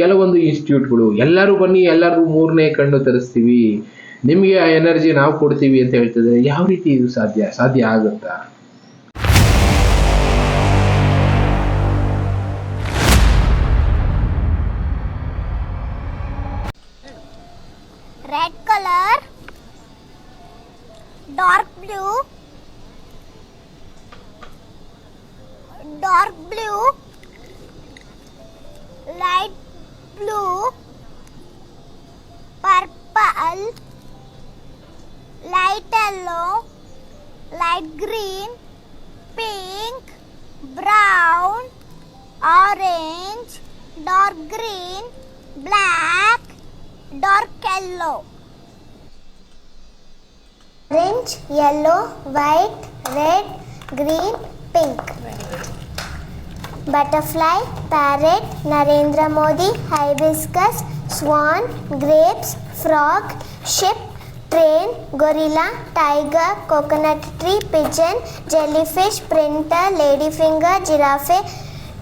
ಕೆಲವೊಂದು ಇನ್ಸ್ಟಿಟ್ಯೂಟ್ಗಳು, ಎಲ್ಲರೂ ಬನ್ನಿ, ಎಲ್ಲರಿಗೂ ಮೂರನೇ ಕಣ್ಣು ತರಿಸ್ತೀವಿ. ನಿಮಗೆ ಆ ಎನರ್ಜಿ ನಾವು ಕೊಡ್ತೀವಿ ಅಂತ ಹೇಳ್ತಿದ್ರೆ ಯಾವ ರೀತಿ ಇದು ಸಾಧ್ಯ ಸಾಧ್ಯ ಆಗುತ್ತಾ? Red color, dark blue dark blue, light blue purple light yellow light green pink brown orange dark green black dark yellow. Orange yellow white red green pink butterfly parrot narendra modi hibiscus swan grapes frog ship train gorilla tiger coconut tree pigeon jellyfish printer ladyfinger giraffe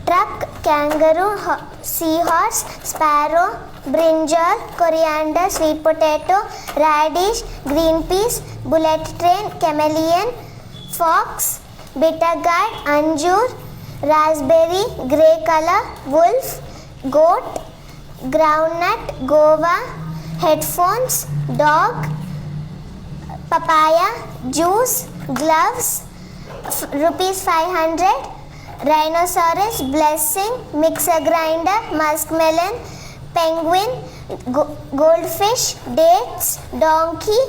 truck kangaroo ho- seahorse sparrow brinjal coriander sweet potato radish green peas bullet train chameleon fox bitter gourd anjur raspberry grey color wolf goat groundnut guava headphones dog papaya juice gloves rupees 500 rhinoceros blessing mixer grinder muskmelon penguin go- goldfish dates donkey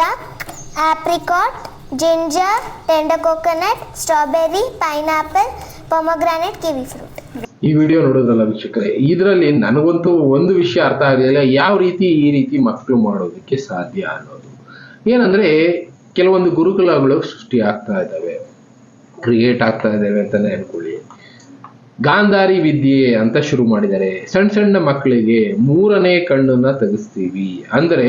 duck apricot ginger, tender coconut strawberry pineapple pomegranate kiwi fruit ಈ video ನೋಡೋದಲ್ಲ ವೀಕ್ಷಕರೇ, ಇದರಲ್ಲಿ ನನಗಂತೂ ಒಂದು ವಿಷಯ ಅರ್ಥ ಆಗಲಿಲ್ಲ, ಯಾವ ರೀತಿ ಈ ರೀತಿ ಮಕ್ಕಳು ಮಾಡೋದಕ್ಕೆ ಸಾಧ್ಯ ಅನ್ನೋದು. ಏನಂದ್ರೆ, ಕೆಲವೊಂದು ಗುರುಕುಲಗಳು ಸೃಷ್ಟಿ ಆಗ್ತಾ ಇದ್ದಾವೆ ಕ್ರಿಯೇಟ್ ಆಗ್ತಾ ಇದ್ದಾವೆ ಅಂತಾನೆ ಅನ್ಕೊಳ್ಳಿ ಗಾಂಧಾರಿ ವಿದ್ಯೆ ಅಂತ ಶುರು ಮಾಡಿದ್ದಾರೆ ಸಣ್ಣ ಸಣ್ಣ ಮಕ್ಕಳಿಗೆ ಮೂರನೇ ಕಣ್ಣನ್ನ ತೆಗೆಸ್ತೀವಿ. ಅಂದ್ರೆ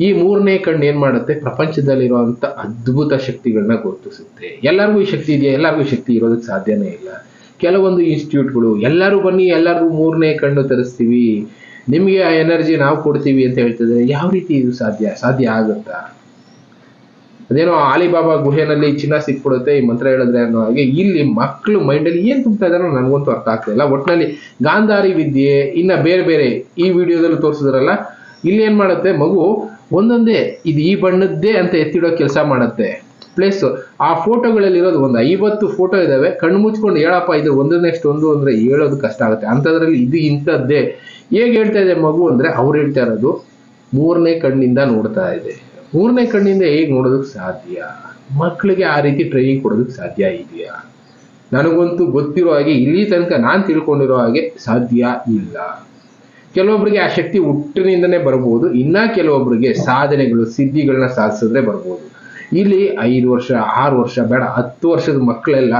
ಈ ಮೂರನೇ ಕಣ್ಣು ಏನ್ ಮಾಡುತ್ತೆ? ಪ್ರಪಂಚದಲ್ಲಿರುವಂತ ಅದ್ಭುತ ಶಕ್ತಿಗಳನ್ನ ಗುರುತಿಸುತ್ತೆ. ಎಲ್ಲರಿಗೂ ಈ ಶಕ್ತಿ ಇದೆಯಾ? ಎಲ್ಲರಿಗೂ ಶಕ್ತಿ ಇರೋದಕ್ಕೆ ಸಾಧ್ಯನೇ ಇಲ್ಲ. ಕೆಲವೊಂದು ಇನ್ಸ್ಟಿಟ್ಯೂಟ್ಗಳು, ಎಲ್ಲರೂ ಬನ್ನಿ, ಎಲ್ಲರಿಗೂ ಮೂರನೇ ಕಣ್ಣು ತರಿಸ್ತೀವಿ. ನಿಮಗೆ ಆ ಎನರ್ಜಿ ನಾವು ಕೊಡ್ತೀವಿ ಅಂತ ಹೇಳ್ತಿದ್ರೆ, ಯಾವ ರೀತಿ ಇದು ಸಾಧ್ಯ? ಸಾಧ್ಯ ಆಗುತ್ತಾ? ಅದೇನೋ ಆಲಿಬಾಬಾ ಗುಹೆನಲ್ಲಿ ಚಿನ್ನ ಸಿಕ್ಬಿಡುತ್ತೆ, ಈ ಮಂತ್ರ ಹೇಳಿದ್ರೆ ಅನ್ನೋ ಹಾಗೆ ಇಲ್ಲಿ ಮಕ್ಕಳು ಮೈಂಡಲ್ಲಿ ಏನ್ ತುಂಬ್ತಾ ಇದಾರೋ ನನಗಂತೂ ಅರ್ಥ ಆಗ್ತಿಲ್ಲ ಒಟ್ಟಿನಲ್ಲಿ ಗಾಂಧಾರಿ ವಿದ್ಯೆ, ಇನ್ನ ಬೇರೆ ಬೇರೆ ಈ ವಿಡಿಯೋದಲ್ಲಿ ತೋರಿಸಿದ್ರಲ್ಲ, ಇಲ್ಲಿ ಏನ್ ಮಾಡುತ್ತೆ, ಮಗು ಒಂದೊಂದೇ, ಇದು ಈ ಬಣ್ಣದ್ದೇ ಅಂತ ಎತ್ತಿಡೋ ಕೆಲಸ ಮಾಡುತ್ತೆ. ಪ್ಲಸ್ ಆ ಫೋಟೋಗಳಲ್ಲಿ ಇರೋದು ಒಂದು ಐವತ್ತು ಫೋಟೋ ಇದಾವೆ, ಕಣ್ಣು ಮುಚ್ಕೊಂಡು ಹೇಳಪ್ಪ, ಇದು ಒಂದು ನೆಕ್ಸ್ಟ್ ಒಂದು ಅಂದ್ರೆ ಹೇಳೋದು ಕಷ್ಟ ಆಗುತ್ತೆ. ಅಂಥದ್ರಲ್ಲಿ ಇದು ಇಂಥದ್ದೇ. ಹೇಗೆ ಹೇಳ್ತಾ ಇದೆ ಮಗು ಅಂದ್ರೆ, ಅವ್ರು ಹೇಳ್ತಾ ಇರೋದು, ಮೂರನೇ ಕಣ್ಣಿಂದ ನೋಡ್ತಾ ಇದೆ. ಮೂರನೇ ಕಣ್ಣಿಂದ ಹೇಗೆ ನೋಡೋದಕ್ಕೆ ಸಾಧ್ಯ? ಮಕ್ಕಳಿಗೆ ಆ ರೀತಿ ಟ್ರೈನಿಂಗ್ ಕೊಡೋದಕ್ಕೆ ಸಾಧ್ಯ ಇದೆಯಾ? ನನಗಂತೂ ಗೊತ್ತಿರೋ ಹಾಗೆ ಇಲ್ಲಿ ತನಕ ನಾನು ತಿಳ್ಕೊಂಡಿರೋ ಹಾಗೆ ಸಾಧ್ಯ ಇಲ್ಲ. ಕೆಲವೊಬ್ಬರಿಗೆ ಆ ಶಕ್ತಿ ಹುಟ್ಟಿನಿಂದನೇ ಬರ್ಬೋದು, ಇನ್ನ ಕೆಲವೊಬ್ಬರಿಗೆ ಸಾಧನೆಗಳು, ಸಿದ್ಧಿಗಳನ್ನ ಸಾಧಿಸಿದ್ರೆ ಬರ್ಬೋದು. ಇಲ್ಲಿ ಐದು ವರ್ಷ, ಆರು ವರ್ಷ, ಬೇಡ, ಹತ್ತು ವರ್ಷದ ಮಕ್ಕಳೆಲ್ಲ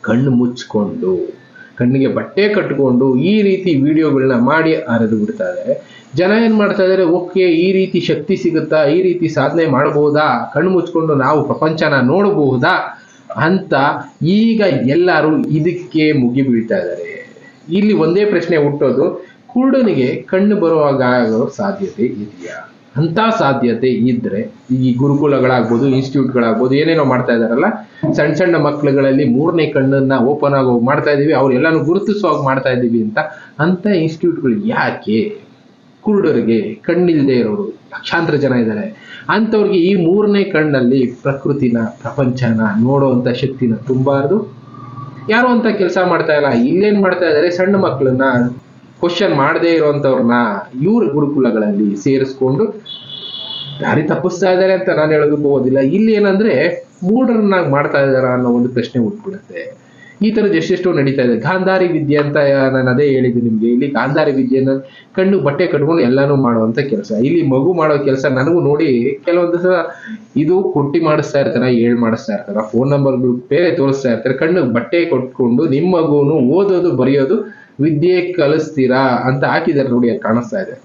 ಕಣ್ಣು ಮುಚ್ಕೊಂಡು, ಕಣ್ಣಿಗೆ ಬಟ್ಟೆ ಕಟ್ಟಿಕೊಂಡು ಈ ರೀತಿ ವಿಡಿಯೋಗಳನ್ನ ಮಾಡಿ ಹರಿದು ಬಿಡ್ತಾ ಇದ್ದಾರೆ ಜನ ಏನು ಮಾಡ್ತಾ ಇದ್ದಾರೆ ಓಕೆ, ಈ ರೀತಿ ಶಕ್ತಿ ಸಿಗುತ್ತಾ, ಈ ರೀತಿ ಸಾಧನೆ ಮಾಡಬಹುದಾ? ಕಣ್ಣು ಮುಚ್ಕೊಂಡು ನಾವು ಪ್ರಪಂಚನ ನೋಡಬಹುದಾ? ಅಂತ ಈಗ ಎಲ್ಲರೂ ಇದಕ್ಕೆ ಮುಗಿ ಬೀಳ್ತಾ ಇದ್ದಾರೆ ಇಲ್ಲಿ ಒಂದೇ ಪ್ರಶ್ನೆ ಹುಟ್ಟೋದು, ಕುರುಡನಿಗೆ ಕಣ್ಣು ಬರುವಾಗ ಆಗೋ ಸಾಧ್ಯತೆ ಇದೆಯಾ? ಅಂತ ಸಾಧ್ಯತೆ ಇದ್ರೆ ಈ ಗುರುಕುಲಗಳಾಗ್ಬೋದು, ಇನ್ಸ್ಟಿಟ್ಯೂಟ್ಗಳಾಗ್ಬೋದು, ಏನೇನೋ ಮಾಡ್ತಾ ಇದಾರಲ್ಲ ಸಣ್ಣ ಸಣ್ಣ ಮಕ್ಕಳುಗಳಲ್ಲಿ ಮೂರನೇ ಕಣ್ಣನ್ನ ಓಪನ್ ಆಗೋ ಮಾಡ್ತಾ ಇದೀವಿ ಅವ್ರೆಲ್ಲಾನು ಗುರುತಿಸುವಾಗ ಮಾಡ್ತಾ ಇದೀವಿ ಅಂತ ಅಂತ ಇನ್ಸ್ಟಿಟ್ಯೂಟ್ಗಳು ಯಾಕೆ? ಕುರುಡರಿಗೆ ಕಣ್ಣಿಲ್ಲದೆ ಇರೋರು, ಲಕ್ಷಾಂತರ ಜನ ಇದ್ದಾರೆ. ಅಂಥವ್ರಿಗೆ ಈ ಮೂರನೇ ಕಣ್ಣಲ್ಲಿ ಪ್ರಕೃತಿನ, ಪ್ರಪಂಚನ ನೋಡುವಂತ ಶಕ್ತಿನ ತುಂಬಾರ್ದು. ಯಾರೋ ಅಂತ ಕೆಲಸ ಮಾಡ್ತಾ ಇಲ್ಲ, ಇಲ್ಲೇನ್ ಮಾಡ್ತಾ ಇದ್ದಾರೆ, ಸಣ್ಣ ಮಕ್ಕಳನ್ನ ಕ್ವಶನ್ ಮಾಡದೇ ಇರೋಂಥವ್ರನ್ನ ಇವ್ರ ಗುರುಕುಲಗಳಲ್ಲಿ ಸೇರಿಸ್ಕೊಂಡು ದಾರಿ ತಪ್ಪಿಸ್ತಾ ಇದ್ದಾರೆ ಅಂತ ನಾನು ಹೇಳೋದಕ್ಕೆ ಹೋಗೋದಿಲ್ಲ. ಇಲ್ಲಿ ಏನಂದ್ರೆ, ಮೂಢರನ್ನಾಗಿ ಮಾಡ್ತಾ ಇದ್ದಾರಾ ಅನ್ನೋ ಒಂದು ಪ್ರಶ್ನೆ ಹುಟ್ಬಿಡುತ್ತೆ ಈ ತರದ ಎಷ್ಟೆಷ್ಟೋ ನಡೀತಾ ಇದೆ. ಗಾಂಧಾರಿ ವಿದ್ಯೆ ಅಂತ ನಾನು ಅದೇ ಹೇಳಿದ್ದು ನಿಮ್ಗೆ. ಇಲ್ಲಿ ಗಾಂಧಾರಿ ವಿದ್ಯೆನ ಕಣ್ಣು ಬಟ್ಟೆ ಕಟ್ಕೊಂಡು ಎಲ್ಲಾನು ಮಾಡುವಂತ ಕೆಲಸ. ಇಲ್ಲಿ ಮಗು ಮಾಡೋ ಕೆಲಸ ನನಗೂ ನೋಡಿ ಕೆಲವೊಂದು ಸಲ ಇದು ಕುಟ್ಟಿ ಮಾಡಿಸ್ತಾ ಇರ್ತಾರ ಹೇಳ್ ಮಾಡಿಸ್ತಾ ಇರ್ತಾರ, ಫೋನ್ ನಂಬರ್ಗಳು ಬೇರೆ ತೋರಿಸ್ತಾ ಇರ್ತಾರೆ. ಕಣ್ಣು ಬಟ್ಟೆ ಕೊಟ್ಕೊಂಡು ನಿಮ್ಮ ಮಗುನು ಓದೋದು, ಬರೆಯೋದು ವಿದ್ಯೆ ಕಲಿಸ್ತೀರಾ ಅಂತ ಹಾಕಿದಾರೆ ನೋಡಿ, ಅದು ಕಾಣಿಸ್ತಾ ಇದೆ.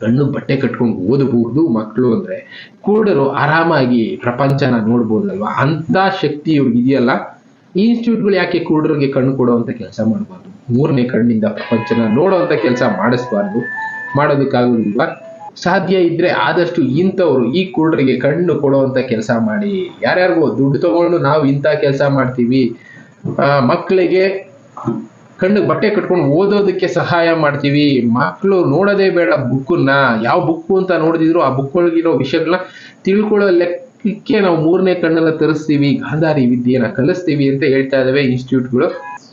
ಕಣ್ಣು ಬಟ್ಟೆ ಕಟ್ಕೊಂಡು ಓದಬಹುದು ಮಕ್ಕಳು ಅಂದ್ರೆ. ಕುರುಡರು ಆರಾಮಾಗಿ ಪ್ರಪಂಚನ ನೋಡ್ಬೋದಲ್ವಾ? ಅಂತ ಶಕ್ತಿ ಇವ್ರಿಗೆ ಇದೆಯಲ್ಲ? ಈ ಇನ್ಸ್ಟಿಟ್ಯೂಟ್ಗಳು ಯಾಕೆ ಕುರುಡರಿಗೆ ಕಣ್ಣು ಕೊಡುವಂತ ಕೆಲಸ ಮಾಡಬಾರ್ದು? ಮೂರನೇ ಕಣ್ಣಿಂದ ಪ್ರಪಂಚನ ನೋಡುವಂತ ಕೆಲಸ ಮಾಡಿಸ್ಬಾರ್ದು ಮಾಡೋದಕ್ಕಾಗುದಿಲ್ವಾ ಸಾಧ್ಯ ಇದ್ರೆ ಆದಷ್ಟು ಇಂಥವ್ರು ಈ ಕುರುಡರಿಗೆ ಕಣ್ಣು ಕೊಡುವಂತ ಕೆಲಸ ಮಾಡಿ. ಯಾರ್ಯಾರಿಗೋ ದುಡ್ಡು ತಗೊಂಡು ನಾವು ಇಂಥ ಕೆಲಸ ಮಾಡ್ತೀವಿ. ಮಕ್ಕಳಿಗೆ ಕಣ್ಣು ಬಟ್ಟೆ ಕಟ್ಕೊಂಡು ಓದೋದಕ್ಕೆ ಸಹಾಯ ಮಾಡ್ತೀವಿ. ಮಕ್ಕಳು ನೋಡೋದೇ ಬೇಡ ಬುಕ್ಕನ್ನ. ಯಾವ ಬುಕ್ಕು ಅಂತ ನೋಡಿದ್ರು ಆ ಬುಕ್ ಒಳಗಿರೋ ವಿಷಯಗಳನ್ನ ತಿಳ್ಕೊಳ್ಳೋ ಲೆಕ್ಕಕ್ಕೆ ನಾವು ಮೂರನೇ ಕಣ್ಣನ್ನ ತರಿಸ್ತೀವಿ, ಗಾಂಧಾರಿ ವಿದ್ಯೆನ ಕಲಿಸ್ತೀವಿ ಅಂತ ಹೇಳ್ತಾ ಇದಾವೆ ಇನ್ಸ್ಟಿಟ್ಯೂಟ್ಗಳು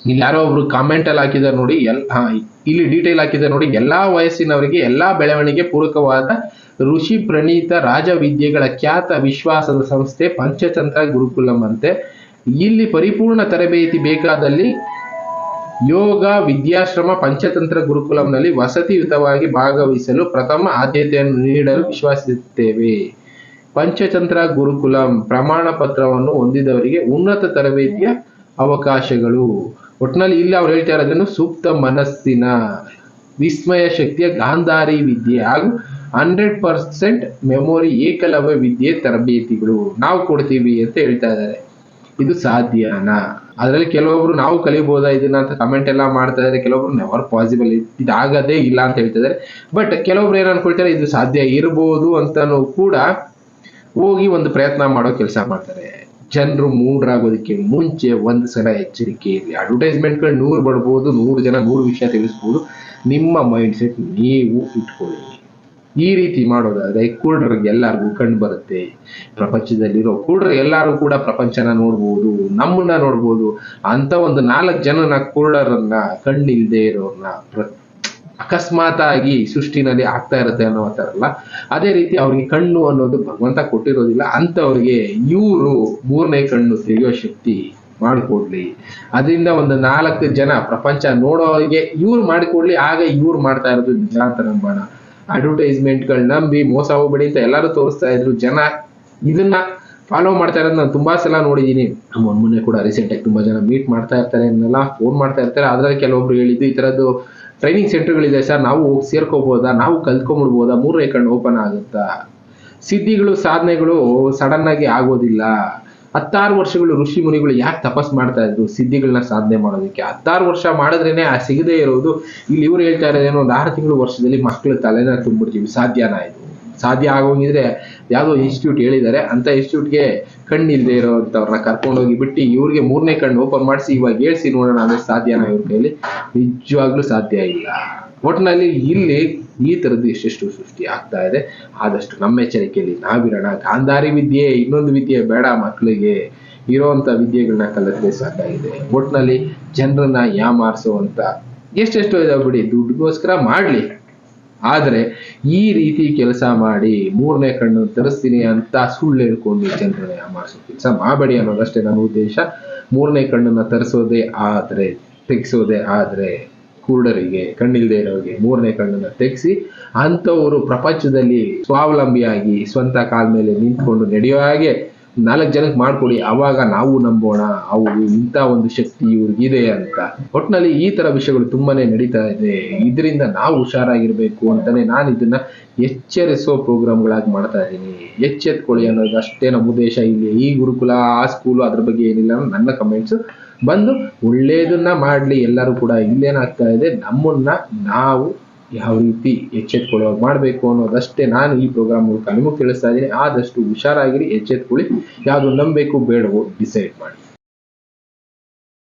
ಇಲ್ಲಿ ಯಾರೋ ಒಬ್ರು ಕಾಮೆಂಟ್ ಅಲ್ಲಿ ಹಾಕಿದಾರೆ ನೋಡಿ, ಎಲ್ ಇಲ್ಲಿ ಡೀಟೇಲ್ ಹಾಕಿದ್ದಾರೆ ನೋಡಿ, ಎಲ್ಲಾ ವಯಸ್ಸಿನವರಿಗೆ ಎಲ್ಲಾ ಬೆಳವಣಿಗೆ ಪೂರಕವಾದ ಋಷಿ ಪ್ರಣೀತ ರಾಜ ವಿದ್ಯೆಗಳ ಖ್ಯಾತ ವಿಶ್ವಾಸದ ಸಂಸ್ಥೆ ಪಂಚತಂತ್ರ ಗುರುಕುಲಂ ಅಂತೆ ಇಲ್ಲಿ ಪರಿಪೂರ್ಣ ತರಬೇತಿ ಬೇಕಾದಲ್ಲಿ ಯೋಗ, ವಿದ್ಯಾಶ್ರಮ, ಪಂಚತಂತ್ರ ಗುರುಕುಲಂನಲ್ಲಿ ವಸತಿಯುತವಾಗಿ ಭಾಗವಹಿಸಲು ಪ್ರಥಮ ಆದ್ಯತೆಯನ್ನು ನೀಡಲು ವಿಶ್ವಾಸಿಸುತ್ತೇವೆ. ಪಂಚತಂತ್ರ, ಗುರುಕುಲ, ಪ್ರಮಾಣ ಪತ್ರವನ್ನು ಹೊಂದಿದವರಿಗೆ ಉನ್ನತ ತರಬೇತಿಯ ಅವಕಾಶಗಳು. ಒಟ್ಟಿನಲ್ಲಿ ಇಲ್ಲಿ ಅವ್ರು ಹೇಳ್ತಾ ಇರೋದನ್ನು ಸೂಕ್ತ ಮನಸ್ಸಿನ, ವಿಸ್ಮಯ ಶಕ್ತಿಯ ಗಾಂಧಾರಿ ವಿದ್ಯೆ ಹಾಗೂ ಹಂಡ್ರೆಡ್ ಪರ್ಸೆಂಟ್ ಮೆಮೊರಿ ಏಕಲವ್ಯ ವಿದ್ಯೆ ತರಬೇತಿಗಳು. ನಾವು ಕೊಡ್ತೀವಿ ಅಂತ ಹೇಳ್ತಾ ಇದ್ದಾರೆ. ಇದು ಸಾಧ್ಯನಾ? ಅದರಲ್ಲಿ ಕೆಲವೊಬ್ರು ನಾವು ಕಲಿಬಹುದಾ ಇದನ್ನ ಅಂತ ಕಮೆಂಟ್ ಎಲ್ಲ ಮಾಡ್ತಾ ಇದ್ದಾರೆ. ಕೆಲವೊಬ್ರು ನೆವರ್ ಪಾಸಿಬಲ್ ಇದಾಗದೇ ಇಲ್ಲ ಅಂತ ಹೇಳ್ತಿದ್ದಾರೆ ಬಟ್ ಕೆಲವೊಬ್ರು ಏನ್ ಅನ್ಕೊಳ್ತಾರೆ, ಇದು ಸಾಧ್ಯ ಇರಬಹುದು ಅಂತಾನು ಕೂಡ ಹೋಗಿ ಒಂದು ಪ್ರಯತ್ನ ಮಾಡೋ ಕೆಲಸ ಮಾಡ್ತಾರೆ. ಜನರು ಮೂಡ್ರಾಗೋದಕ್ಕೆ ಮುಂಚೆ ಒಂದು ಸಲ ಎಚ್ಚರಿಕೆ ಇರಲಿ. ಅಡ್ವರ್ಟೈಸ್ಮೆಂಟ್ಗಳು ನೂರು ಬರ್ಬೋದು, ನೂರು ಜನ ನೂರು ವಿಷಯ ತಿಳಿಸ್ಬೋದು. ನಿಮ್ಮ ಮೈಂಡ್ ಸೆಟ್ ನೀವು ಇಟ್ಕೊಳ್ಳಿ. ಈ ರೀತಿ ಮಾಡೋದಾದ್ರೆ ಕೂಡ್ರಿಗೆ ಎಲ್ಲರಿಗೂ ಕಂಡು ಬರುತ್ತೆ. ಪ್ರಪಂಚದಲ್ಲಿರೋ ಕುರುಡರು ಎಲ್ಲರೂ ಕೂಡ ಪ್ರಪಂಚನ ನೋಡ್ಬೋದು, ನಮ್ಮನ್ನ ನೋಡ್ಬೋದು. ಅಂತ ಒಂದು ನಾಲ್ಕು ಜನನ ಕೂಡರನ್ನ ಕಣ್ಣಿಲ್ದೇ ಇರೋರನ್ನ ಅಕಸ್ಮಾತ್ ಆಗಿ ಸೃಷ್ಟಿನಲ್ಲಿ ಆಗ್ತಾ ಇರುತ್ತೆ ಅನ್ನೋ ಥರಲ್ಲ ಅದೇ ರೀತಿ ಅವ್ರಿಗೆ ಕಣ್ಣು ಅನ್ನೋದು ಭಗವಂತ ಕೊಟ್ಟಿರೋದಿಲ್ಲ. ಅಂಥವ್ರಿಗೆ ಇವರು ಮೂರನೇ ಕಣ್ಣು ತೆಗೆಯೋ ಶಕ್ತಿ ಮಾಡಿಕೊಡ್ಲಿ. ಅದರಿಂದ ಒಂದು ನಾಲ್ಕು ಜನ ಪ್ರಪಂಚ ನೋಡೋರಿಗೆ ಇವ್ರು ಮಾಡಿಕೊಡ್ಲಿ. ಆಗ ಇವ್ರು ಮಾಡ್ತಾ ಇರೋದು ನಿಜ ಅಂತ ನಂಬೋಣ ಅಡ್ವರ್ಟೈಸ್ಮೆಂಟ್ಗಳು ನಂಬಿ ಮೋಸ ಹೋಗ್ಬೇಡಿ ಅಂತ ಎಲ್ಲರೂ ತೋರಿಸ್ತಾ ಇದ್ರು. ಜನ ಇದನ್ನ ಫಾಲೋ ಮಾಡ್ತಾ ಇರೋದು ನಾನು ತುಂಬಾ ಸಲ ನೋಡಿದ್ದೀನಿ. ನಮ್ಮ ಮೊನ್ನೆ ಕೂಡ ರೀಸೆಂಟ್ ಆಗಿ ತುಂಬಾ ಜನ ಮೀಟ್ ಮಾಡ್ತಾ ಇರ್ತಾರೆ ಫೋನ್ ಮಾಡ್ತಾ ಇರ್ತಾರೆ. ಆದ್ರೆ ಕೆಲವೊಬ್ರು ಹೇಳಿದ್ದು ಈ ತರದ್ದು ಟ್ರೈನಿಂಗ್ ಸೆಂಟರ್ಗಳಿದೆ ಸರ್. ನಾವು ಹೋಗಿ ಸೇರ್ಕೋಬೋದಾ? ನಾವು ಕಲ್ತ್ಕೊಂಬಿಡ್ಬೋದಾ ಮೂರನೇ ಕಣ್ಣು ಓಪನ್ ಆಗುತ್ತಾ? ಸಿದ್ಧಿಗಳು, ಸಾಧನೆಗಳು ಸಡನ್ ಆಗಿ ಆಗೋದಿಲ್ಲ. ಹತ್ತಾರು ವರ್ಷಗಳು ಋಷಿ ಮುನಿಗಳು ಯಾಕೆ ತಪಸ್ ಮಾಡ್ತಾ ಇದ್ರು ಸಿದ್ಧಿಗಳನ್ನ ಸಾಧನೆ ಮಾಡೋದಕ್ಕೆ? ಹತ್ತಾರು ವರ್ಷ ಮಾಡಿದ್ರೇನೆ ಆ ಸಿಗದೇ ಇರೋದು. ಇಲ್ಲಿ ಇವ್ರು ಹೇಳ್ತಾ ಇರೋದೇನೋ ಒಂದು ಆರು ತಿಂಗಳು ವರ್ಷದಲ್ಲಿ ಮಕ್ಕಳು ತಲೆನ ತುಂಬಿಡ್ತೀವಿ. ಸಾಧ್ಯನಾ ಇದು. ಸಾಧ್ಯ ಆಗೋಂಗಿದ್ರೆ ಯಾವುದೋ ಇನ್ಸ್ಟಿಟ್ಯೂಟ್ ಹೇಳಿದ್ದಾರೆ, ಅಂತ ಇನ್ಸ್ಟಿಟ್ಯೂಟ್ಗೆ ಕಣ್ಣಿಲ್ದೇ ಇರೋಂಥವ್ರನ್ನ ಕರ್ಕೊಂಡೋಗಿ ಬಿಟ್ಟು ಇವ್ರಿಗೆ ಮೂರನೇ ಕಣ್ಣು ಓಪನ್ ಮಾಡಿಸಿ ಇವಾಗ ಹೇಳ್ಸಿ ನೋಡೋಣ ಅಂದ್ರೆ ಸಾಧ್ಯನಾ ಇವ್ರ ಕೈಲಿ? ನಿಜವಾಗ್ಲೂ ಸಾಧ್ಯ ಇಲ್ಲ. ಒಟ್ಟಿನಲ್ಲಿ ಇಲ್ಲಿ ಈ ಥರದ್ದು ಎಷ್ಟೆಷ್ಟು ಸೃಷ್ಟಿ ಆಗ್ತಾ ಇದೆ, ಆದಷ್ಟು ನಮ್ಮ ಎಚ್ಚರಿಕೆಯಲ್ಲಿ ನಾವಿರೋಣ. ಗಾಂಧಾರಿ ವಿದ್ಯೆ, ಇನ್ನೊಂದು ವಿದ್ಯೆ ಬೇಡ ಮಕ್ಕಳಿಗೆ ಇರೋವಂಥ ವಿದ್ಯೆಗಳನ್ನ ಕಲಿತ್ರೆ ಸಾಕಾಗಿದೆ ಒಟ್ಟಿನಲ್ಲಿ ಜನರನ್ನ ಯಾಮಾರಿಸುವಂತ ಎಷ್ಟೆಷ್ಟು ಇದಾವೆ ಬಿಡಿ. ದುಡ್ಡುಗೋಸ್ಕರ ಮಾಡ್ಲಿ. ಆದ್ರೆ ಈ ರೀತಿ ಕೆಲಸ ಮಾಡಿ ಮೂರನೇ ಕಣ್ಣು ತರಿಸ್ತೀನಿ ಅಂತ ಸುಳ್ಳು ಹೇಳ್ಕೊಂಡು ಚಂದ್ರನೇ ಮಾಡಿಸೋ ಕೆಲಸ ಮಾಡಬೇಡಿ ಅನ್ನೋದಷ್ಟೇ ನನ್ನ ಉದ್ದೇಶ. ಮೂರನೇ ಕಣ್ಣನ್ನ ತರಿಸೋದೇ ಆದರೆ, ತೆಗೆಸೋದೇ ಆದರೆ ಕುರುಡರಿಗೆ, ಕಣ್ಣಿಲ್ದೇ ಇರೋರಿಗೆ ಮೂರನೇ ಕಣ್ಣನ್ನ ತೆಗೆಸಿ ಅಂಥವರು ಪ್ರಪಂಚದಲ್ಲಿ ಸ್ವಾವಲಂಬಿಯಾಗಿ ಸ್ವಂತ ಕಾಲ ಮೇಲೆ ನಿಂತ್ಕೊಂಡು ನಡೆಯೋ ಹಾಗೆ ನಾಲ್ಕು ಜನಕ್ಕೆ ಮಾಡ್ಕೊಡಿ ಆವಾಗ ನಾವು ನಂಬೋಣ ಅವು ಇಂಥ ಒಂದು ಶಕ್ತಿ ಇವ್ರಿಗಿದೆ ಅಂತ. ಒಟ್ಟಿನಲ್ಲಿ ಈ ತರ ವಿಷಯಗಳು ತುಂಬಾನೇ ನಡೀತಾ ಇದೆ. ಇದರಿಂದ ನಾವು ಹುಷಾರಾಗಿರ್ಬೇಕು ಅಂತಾನೆ ನಾನು ಇದನ್ನ ಎಚ್ಚರಿಸೋ ಪ್ರೋಗ್ರಾಮ್ಗಳಾಗಿ ಮಾಡ್ತಾ ಇದ್ದೀನಿ. ಎಚ್ಚೆತ್ಕೊಳ್ಳಿ ಅನ್ನೋದು ಅಷ್ಟೇ ನಮ್ಮ ಉದ್ದೇಶ. ಇಲ್ಲಿ ಈ ಗುರುಕುಲ, ಆ ಸ್ಕೂಲು ಅದ್ರ ಬಗ್ಗೆ ಏನಿಲ್ಲ ನನ್ನ ಕಮೆಂಟ್ಸ್ ಬಂದು ಒಳ್ಳೇದನ್ನ ಮಾಡ್ಲಿ, ಎಲ್ಲರೂ ಕೂಡ ಇಲ್ಲೇನಾಗ್ತಾ ಇದೆ. ನಮ್ಮನ್ನ ನಾವು ಯಾವ ರೀತಿ ಎಚ್ಚೆತ್ಕೊಳ್ಳೋ ಮಾಡಬೇಕು ಅನ್ನೋದಷ್ಟೇ ನಾನು ಈ ಪ್ರೋಗ್ರಾಮ್ ಮೂಲಕ ನಿಮಗೆ ತಿಳಿಸ್ತಾ ಇದ್ದೀನಿ. ಆದಷ್ಟು ಹುಷಾರಾಗಿರಿ, ಎಚ್ಚೆತ್ಕೊಳ್ಳಿ. ಯಾವುದು ನಂಬಬೇಕು ಬೇಡವೋ ಡಿಸೈಡ್ ಮಾಡಿ.